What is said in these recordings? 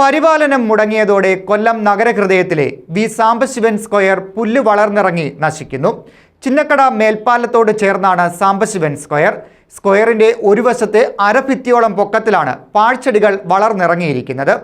പരിപാലനം മുടങ്ങിയതോടെ കൊല്ലം നഗരഹൃദയത്തിലെ വി സാംബശിവൻ സ്ക്വയർ പുല്ല് വളർന്നിറങ്ങി നശിക്കുന്നു. ചിന്നക്കട മേൽപ്പാലത്തോട് ചേർന്നാണ് സാംബശിവൻ സ്ക്വയർ. സ്ക്വയറിന്റെ ഒരു വശത്ത് അരഭിത്തിയോളം പൊക്കത്തിലാണ് പാഴ്ചെടികൾ വളർന്നിറങ്ങിയിരിക്കുന്നത്.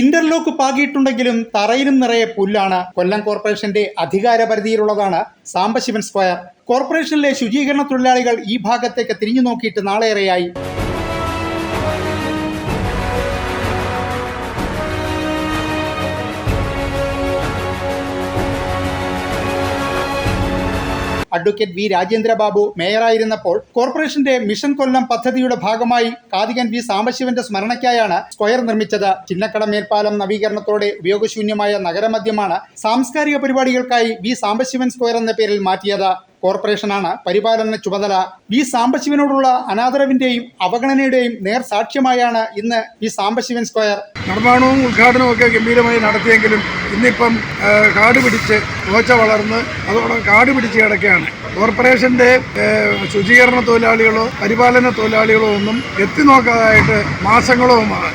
ഇന്റർലോക്ക് പാകിയിട്ടുണ്ടെങ്കിലും തറയിലും നിറയെ പുല്ലാണ്. കൊല്ലം കോർപ്പറേഷന്റെ അധികാര പരിധിയിലുള്ളതാണ് സാംബശിവൻ സ്ക്വയർ. കോർപ്പറേഷനിലെ ശുചീകരണ തൊഴിലാളികൾ ഈ ഭാഗത്തേക്ക് തിരിഞ്ഞു നോക്കിയിട്ട് നാളേറെയായി. അഡ്വക്കേറ്റ് വി രാജേന്ദ്രബാബു മേയറായിരുന്നപ്പോൾ കോർപ്പറേഷന്റെ മിഷൻ കൊല്ലം പദ്ധതിയുടെ ഭാഗമായി കാതികൻ വി സാംബശിവന്റെ സ്മരണയ്ക്കായാണ് സ്ക്വയർ നിർമ്മിച്ചത്. ചിന്നക്കട മേൽപ്പാലം നവീകരണത്തോടെ ഉപയോഗശൂന്യമായ നഗരമധ്യമാണ് സാംസ്കാരിക പരിപാടികൾക്കായി വി സാംബശിവൻ സ്ക്വയർ എന്ന പേരിൽ മാറ്റിയത്. കോർപ്പറേഷനാണ്. പരിപാലന ചുമതല. വി സാംബശിവനോടുള്ള അനാദരവിന്റെയും അവഗണനയുടെയും നേർ സാക്ഷ്യമായാണ് ഇന്ന് വി സാംബശിവൻ സ്ക്വയർ. നിർമ്മാണവും ഉദ്ഘാടനവും ഒക്കെ ഗംഭീരമായി നടത്തിയെങ്കിലും ഇന്നിപ്പം കാട് പിടിച്ച് കോച്ച വളർന്ന് അതോടൊപ്പം കാട് പിടിച്ച് കിടക്കുകയാണ്. കോർപ്പറേഷന്റെ ശുചീകരണ തൊഴിലാളികളോ പരിപാലന തൊഴിലാളികളോ ഒന്നും എത്തി നോക്കാതായിട്ട് മാസങ്ങളോമാണ്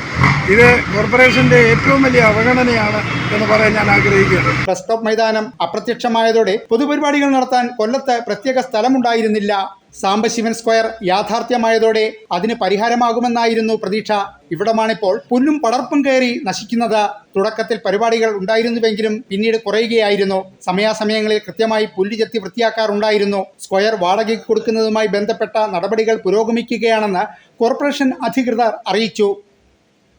ഇത് കോർപ്പറേഷന്റെ ഏറ്റവും വലിയ അവഗണനയാണ് എന്ന് പറയാൻ ഞാൻ ആഗ്രഹിക്കുകയാണ് ബസ് സ്റ്റോപ്പ് മൈതാനം അപ്രത്യക്ഷമായതോടെ പൊതുപരിപാടികൾ നടത്താൻ കൊല്ലത്ത് പ്രത്യേക സ്ഥലമുണ്ടായിരുന്നില്ല. സാംബശിവൻ സ്ക്വയർ യാഥാർത്ഥ്യമായതോടെ അതിന് പരിഹാരമാകുമെന്നായിരുന്നു പ്രതീക്ഷ. ഇവിടമാണിപ്പോൾ പുല്ലും പടർപ്പും കയറി നശിക്കുന്നത്. തുടക്കത്തിൽ പരിപാടികൾ ഉണ്ടായിരുന്നുവെങ്കിലും പിന്നീട് കുറയുകയായിരുന്നു. സമയാസമയങ്ങളിൽ കൃത്യമായി പുല്ല് ചെത്തി വൃത്തിയാക്കാറുണ്ടായിരുന്നു. സ്ക്വയർ വാടകയ്ക്ക് കൊടുക്കുന്നതുമായി ബന്ധപ്പെട്ട നടപടികൾ പുരോഗമിക്കുകയാണെന്ന് കോർപ്പറേഷൻ അധികൃതർ അറിയിച്ചു.